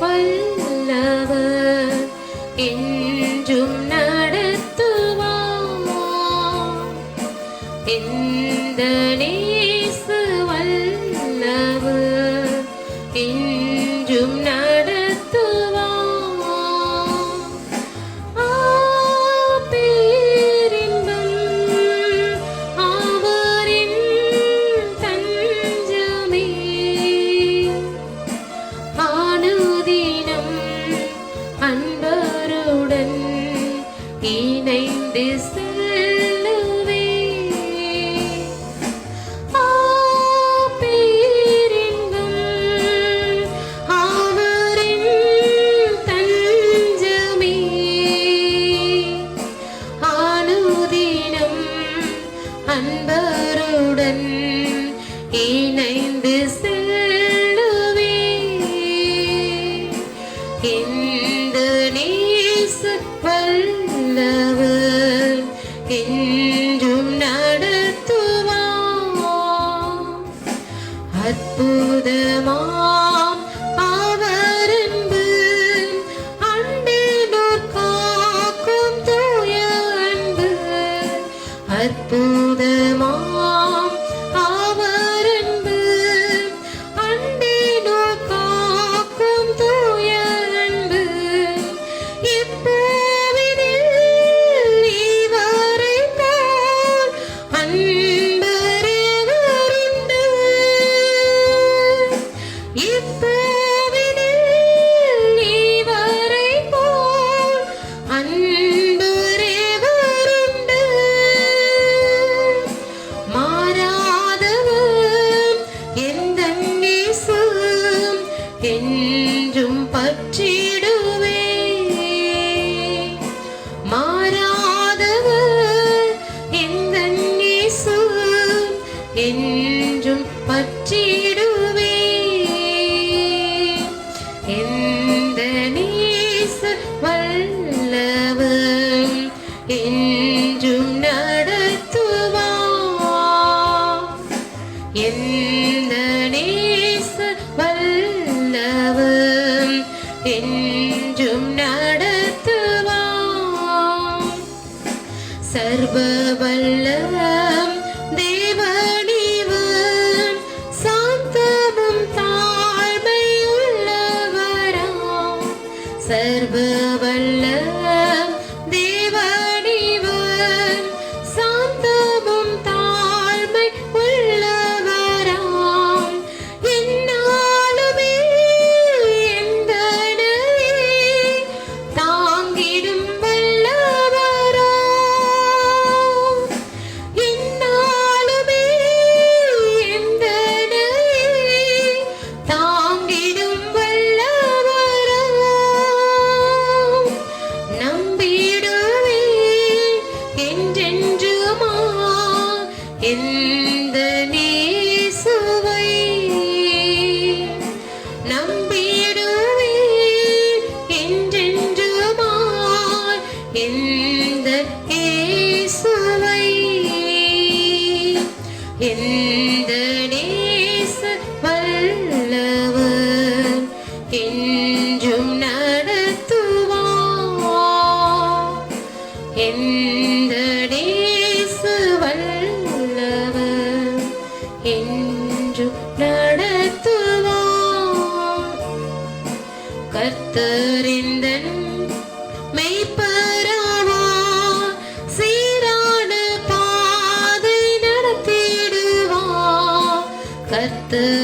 வல்லவர் என்றும் நடத்துவாமா எந்த நீ desse அற்புதமாம் அவரன்பு அண்டேனோர் காக்கும் தூய அன்பு. அற்புதமாம் அவர் என்றும் பற்றிடுவே. மாறாதவர் எந்த என்றும் பற்றிடுவே. எந்த நேசு வல்லவர் என்றும் நடத்துவா. என் വല്ലഭ இந்த நேசு வல்லவர் என்று நடத்துவார். கர்த்தரிந்தன் மெய்ப்பராவார். சீரான பாதை நடத்திடுவார். கர்த்தர்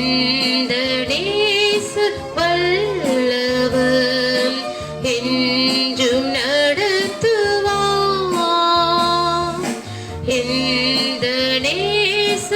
இந்த நேச வல்லவம் என்றும் நடத்துவா இந்த நேச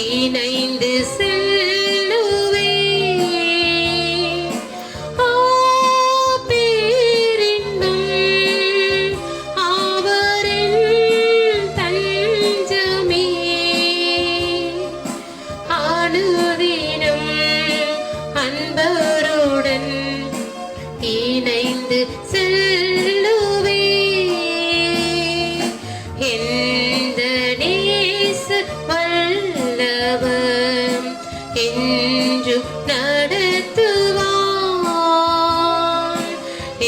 Amen.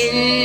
in